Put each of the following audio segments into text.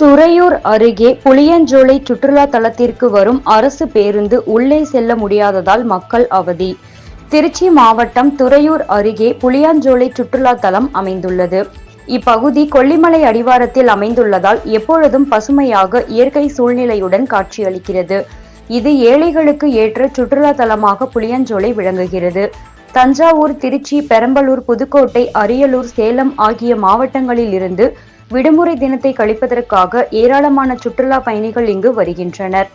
துறையூர் அருகே புளியஞ்சோலை சுற்றுலா தலத்திற்கு வரும் அரசு பேருந்து உள்ளே செல்ல முடியாததால் மக்கள் அவதி. திருச்சி மாவட்டம் துறையூர் அருகே புளியாஞ்சோலை சுற்றுலா தலம் அமைந்துள்ளது. இப்பகுதி கொல்லிமலை அடிவாரத்தில் அமைந்துள்ளதால் எப்பொழுதும் பசுமையாக இயற்கை சூழ்நிலையுடன் காட்சியளிக்கிறது. இது ஏழைகளுக்கு ஏற்ற சுற்றுலா தலமாக புளியஞ்சோலை விளங்குகிறது. தஞ்சாவூர் திருச்சி பெரம்பலூர் புதுக்கோட்டை அரியலூர் சேலம் ஆகிய மாவட்டங்களில் இருந்து விடுமுறை தினத்தை கழிப்பதற்காக ஏராளமான சுற்றுலா பயணிகள் இங்கு வருகின்றனர்.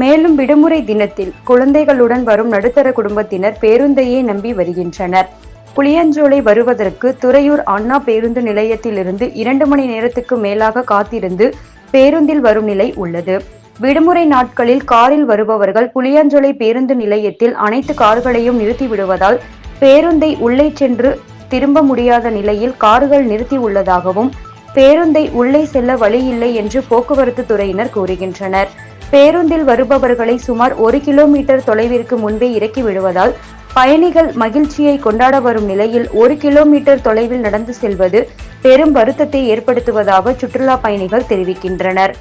மேலும் விடுமுறை தினத்தில் குழந்தைகளுடன் வரும் நடுத்தர குடும்பத்தினர் பேருந்தையே நம்பி வருகின்றனர். புளியஞ்சோலை வருவதற்கு துறையூர் அண்ணா பேருந்து நிலையத்திலிருந்து இரண்டு மணி நேரத்துக்கு மேலாக காத்திருந்து பேருந்தில் வரும் நிலை உள்ளது. விடுமுறை நாட்களில் காரில் வருபவர்கள் புளியஞ்சோலை பேருந்து நிலையத்தில் அனைத்து கார்களையும் நிறுத்தி விடுவதால் பேருந்தை உள்ளே சென்று திரும்ப முடியாத நிலையில் கார்கள் நிறுத்தி உள்ளதாகவும் பேருந்தை உள்ளே செல்ல வழியில்லை என்று போக்குவரத்து துறையினர் கூறுகின்றனர். பேருந்தில் வருபவர்களை சுமார் ஒரு கிலோமீட்டர் தொலைவிற்கு முன்பே இறக்கி விடுவதால் பயணிகள் மகிழ்ச்சியை கொண்டாட வரும் நிலையில் ஒரு கிலோமீட்டர் தொலைவில் நடந்து செல்வது பெரும் வருத்தத்தை ஏற்படுத்துவதாக சுற்றுலா பயணிகள் தெரிவிக்கின்றனர்.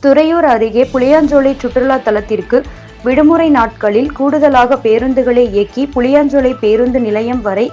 துறையூர் அருகே புளியாஞ்சோலை சுற்றுலா தலத்திற்கு விடுமுறை நாட்களில் கூடுதலாக பேருந்துகளை இயக்கி புளியாஞ்சோலை பேருந்து நிலையம் வரை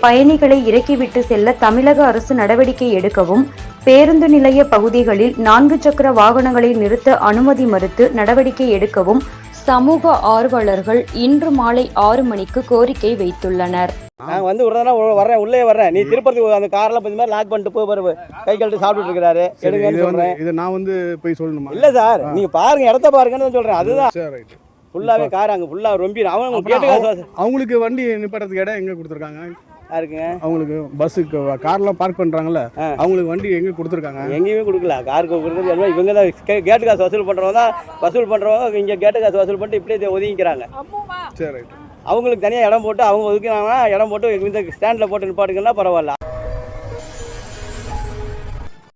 பயணிகளை இறக்கிவிட்டு செல்ல தமிழக அரசு நடவடிக்கை எடுக்கவும் பேருந்து நிலைய பகுதிகளில் நான்கு சக்கர வாகனங்களை நிறுத்த அனுமதி மறுத்து நடவடிக்கை எடுக்கவும் சமூக ஆர்வலர்கள் இன்று மாலை ஆறு மணிக்கு கோரிக்கை வைத்துள்ளனர். நாங்கள் வந்து விடுறதுனா வர்றேன் உள்ளே வர்றேன். நீ திருப்பதி அந்த காரில் பத்தி மாதிரி லாக் பண்ணிட்டு போய் பாரு. கை கழுத்து சாப்பிட்டுட்டு இருக்கிறாரு. எடுங்கன்னு சொல்கிறேன் இது நான் வந்து போய் சொல்லணுமா? இல்லை சார் நீங்கள் பாருங்க இடத்த பாருங்கன்னு சொல்கிறேன் அதுதான். சரி ரைட் ஃபுல்லாகவே கார் அங்கே ஃபுல்லாக ரொம்ப காசு அவங்களுக்கு வண்டி நிப்பாட்டுறதுக்கு இடம் எங்க கொடுத்துருக்காங்க? இருக்குங்க அவங்களுக்கு பஸ்ஸுக்கு கார்லாம் பார்க் பண்றாங்கல்ல ஆ. அவங்களுக்கு வண்டி எங்க கொடுத்துருக்காங்க? எங்கேயுமே கொடுக்கல. காருக்கு கொடுக்குறது எல்லாம் இவங்க தான் கே- கேட்டு காசு வசூல் பண்ணுறவங்க தான் வசூல் பண்ணுறவங்க இங்கே கேட்டு காசு வசூல் பண்ணிட்டு இப்படியே ஒதுங்கிக்கிறாங்க. சரி. அவங்களுக்கு தனியாக இடம் போட்டு அவங்க ஒதுக்கினாங்கன்னா இடம் போட்டு இந்த ஸ்டாண்டில் போட்டு நிப்பாட்டுங்கன்னா பரவாயில்ல.